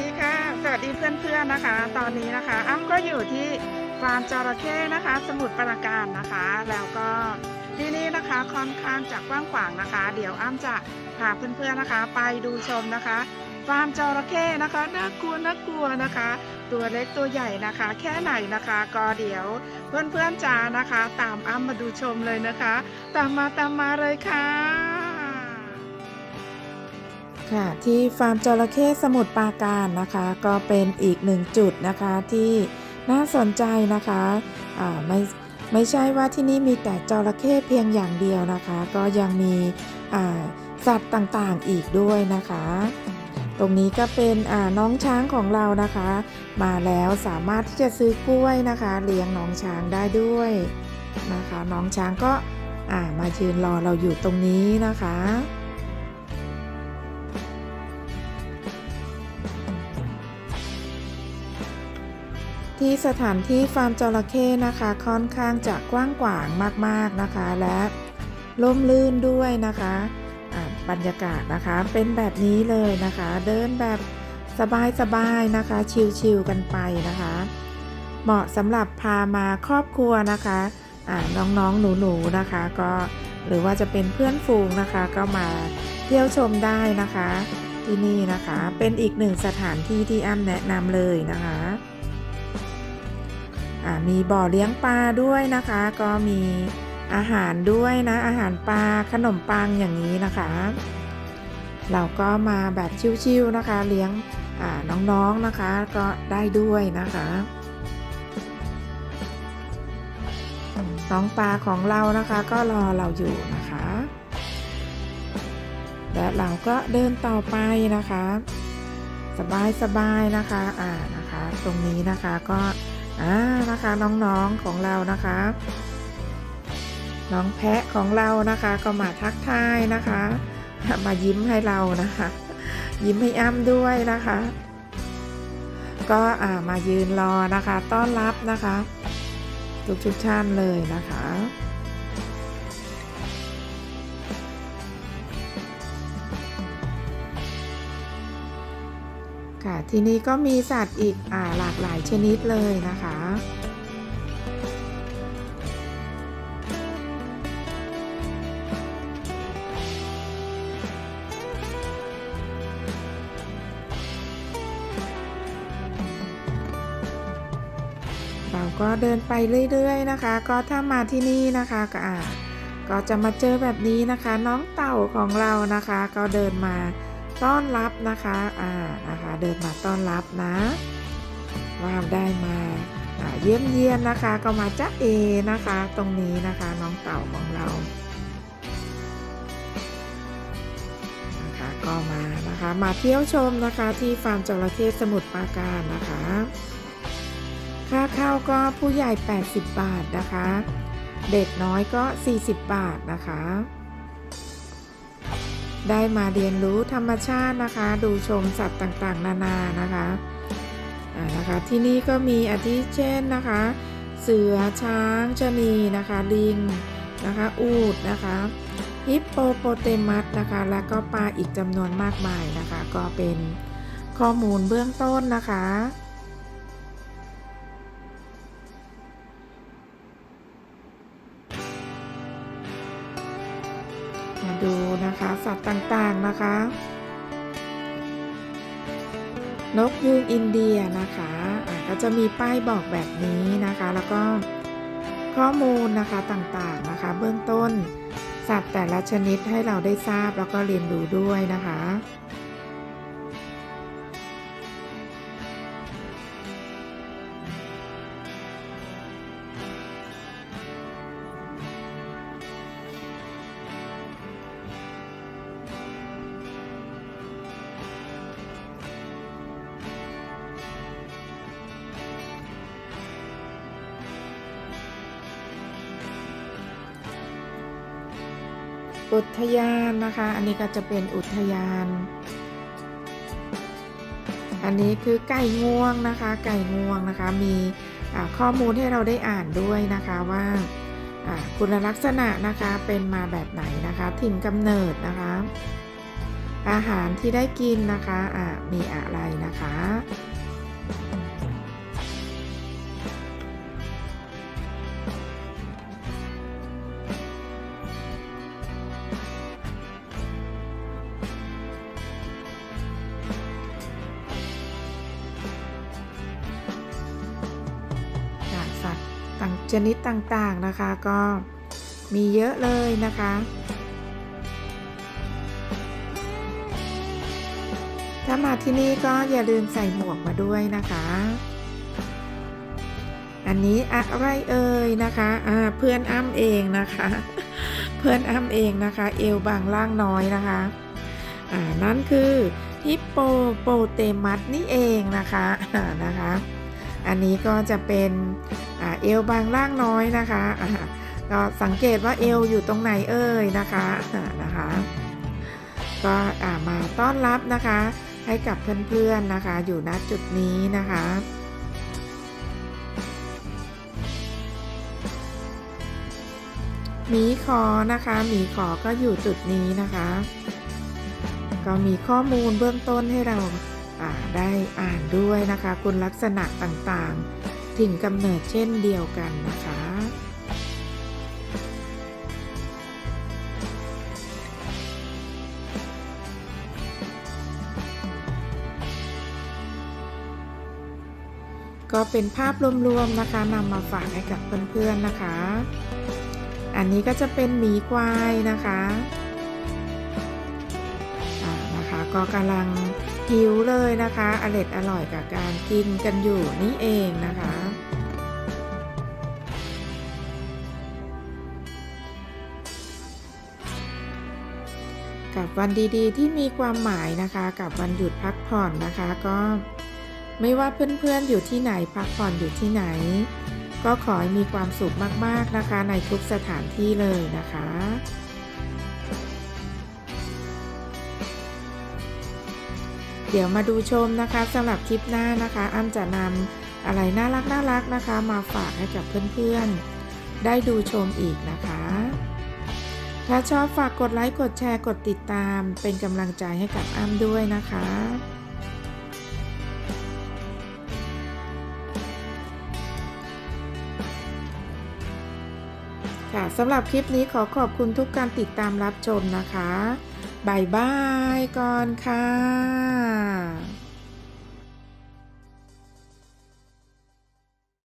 ดีค่ะ สวัสดีเพื่อนๆนะคะ ตอนนี้นะคะ อ้ำก็อยู่ที่ฟาร์มจระเข้นะคะ สมุทรปราการนะคะ แล้วก็ที่นี่นะคะค่อนข้างจะกว้างขวางนะคะ เดี๋ยวอ้ำจะพาเพื่อนๆนะคะ ไปดูชมนะคะฟาร์มจระเข้นะคะน่ากลัวน่ากลัวนะคะ ตัวเล็กตัวใหญ่นะคะ แค่ไหนนะคะ ก็เดี๋ยวเพื่อนๆจ๋านะคะ ตามอ้ำมาดูชมเลยนะคะ ตามมาตามมาเลยค่ะ ค่ะที่ฟาร์มจระเข้สมุทรปราการนะคะ ก็เป็นอีกหนึ่งจุดนะคะที่น่าสนใจนะคะอ่าไม่ไม่ใช่ว่าที่นี่มีแต่จระเข้เพียงอย่างเดียวนะคะ ก็ยังมีสัตว์ต่างๆอีกด้วยนะคะ ตรงนี้ก็เป็นน้องช้างของเรานะคะ มาแล้วสามารถที่จะซื้อกล้วยนะคะ เลี้ยงน้องช้างได้ด้วยนะคะ น้องช้างก็อ่ามายืนรอเราอยู่ตรงนี้นะคะ ที่สถานที่ฟาร์มจระเข้นะคะค่อนข้างจะกว้างขวางมากๆนะคะ และร่มรื่นด้วยนะคะบรรยากาศนะคะเป็นแบบนี้เลยนะคะ เดินแบบสบายๆนะคะ ชิลๆกันไปนะคะ เหมาะสำหรับพามาครอบครัวนะคะน้องๆหนูๆนะคะ ก็หรือว่าจะเป็นเพื่อนฝูงนะคะ ก็มาเที่ยวชมได้นะคะ ที่นี่นะคะเป็นอีกหนึ่งสถานที่ที่อ้ำแนะนำเลยนะคะ มีบ่อเลี้ยงปลาด้วยนะคะ ก็มีอาหารด้วยนะ อาหารปลาขนมปังอย่างนี้นะคะ เราก็มาแบบชิวๆนะคะ เลี้ยงน้องๆนะคะก็ได้ด้วยนะคะน้องปลาของเรานะคะก็รอเราอยู่นะคะ และเราก็เดินต่อไปนะคะ สบายๆนะคะอ่านะคะ ตรงนี้นะคะก็ อ่านะคะน้องๆของเรานะคะ น้องแพะของเรานะคะก็มาทักทายนะคะ มายิ้มให้เรานะคะ ยิ้มให้อ้ำด้วยนะคะ ก็อ่ามายืนรอนะคะ ต้อนรับนะคะ ทุกทุกท่านเลยนะคะ ค่ะ ที่นี่ก็มีสัตว์อีกอหลากหลายชนิดเลยนะคะเราก็เดินไปเรื่อยๆนะคะ ก็ถ้ามาที่นี่นะคะก็อ่าก็จะมาเจอแบบนี้นะคะ น้องเต่าของเรานะคะ ก็เดินมา ต้อนรับนะคะ อ่า นะคะ เดินมาต้อนรับนะว่าได้มาเยี่ยมเยียนนะคะ ก็มาจ้าเอนะคะ ตรงนี้นะคะ น้องเต่าของเรา นะคะ ก็มานะคะ มาเที่ยวชมนะคะที่ฟาร์มจระเข้สมุทรปราการนะคะ ค่าเข้าก็ผู้ใหญ่ 80 บาทนะคะ เด็กน้อยก็ 40 บาทนะคะ ได้มาเรียนรู้ธรรมชาตินะคะ ดูชมสัตว์ต่างๆ นานานะคะอ่านะคะ ที่นี่ก็มีอาทิเช่นนะคะ เสือช้างชะนีนะคะลิงนะคะ อูดนะคะฮิปโปโปเตมัสนะคะ และก็ปลาอีกจำนวนมากมายนะคะ ก็เป็นข้อมูลเบื้องต้นนะคะ นะคะสัตว์ต่างๆนะคะ นกยูงอินเดียนะคะะก็จะมีป้ายบอกแบบนี้นะคะ แล้วก็ข้อมูลนะคะต่างๆนะคะ เบื้องต้นสัตว์แต่ละชนิดให้เราได้ทราบแล้วก็เรียนรู้ด้วยนะคะ อุทยานนะคะ อันนี้ก็จะเป็นอุทยาน อันนี้คือไก่งวงนะคะ ไก่งวงนะคะ มีข้อมูลให้เราได้อ่านด้วยนะคะว่าคุณลักษณะนะคะเป็นมาแบบไหนนะคะ ถิ่นกำเนิดนะคะ อาหารที่ได้กินนะคะะมีอะไรนะคะ ต่างชนิดต่างๆนะคะก็มีเยอะเลยนะคะ ถ้ามาที่นี่ก็อย่าลืมใส่หมวกมาด้วยนะคะ อันนี้อะไรเอ่ยนะคะอ่าเพื่อนอ้ำเองนะคะ เพื่อนอ้ำเองนะคะ เอวบางล่างน้อยนะคะอ่านั่นคือฮิปโปโปเตมัสนี่เองนะคะนะคะ อันนี้ก็จะเป็น เอวบางล่างน้อยนะคะอ่าก็สังเกตว่าเอวอยู่ตรงไหนเอ่ยนะคะนะคะ ก็มาต้อนรับนะคะ ให้กับเพื่อนๆนะคะ อยู่ณจุดนี้นะคะหมีขอนะคะหมีขอก็อยู่จุดนี้นะคะ ก็มีข้อมูลเบื้องต้นให้เราได้อ่านด้วยนะคะ คุณลักษณะต่างๆ ถิ่นกำเนิดเช่นเดียวกันนะคะ ก็เป็นภาพรวมๆนะคะนำมาฝากให้กับเพื่อนๆนะคะ อันนี้ก็จะเป็นหมีควายนะคะอ่านะคะ ก็กำลัง หิวเลยนะคะอร่อยอร่อยกับการกินกันอยู่นี่เองนะคะ กับวันดีๆ ที่มีความหมายนะคะ กับวันหยุดพักผ่อนนะคะก็ ไม่ว่าเพื่อนๆอยู่ที่ไหนพักผ่อนอยู่ที่ไหน ก็ขอให้มีความสุขมากๆนะคะในทุกสถานที่เลยนะคะ เดี๋ยวมาดูชมนะคะสำหรับคลิปหน้านะคะ อ้ำจะนำอะไรน่ารักน่ารักนะคะ มาฝากให้กับเพื่อนๆ ได้ดูชมอีกนะคะ ถ้าชอบฝากกดไลค์กดแชร์กดติดตาม เป็นกำลังใจให้กับอ้ำด้วยนะคะค่ะสำหรับคลิปนี้ขอขอบคุณทุกการติดตามรับชมนะคะ บายบายก่อนค่ะ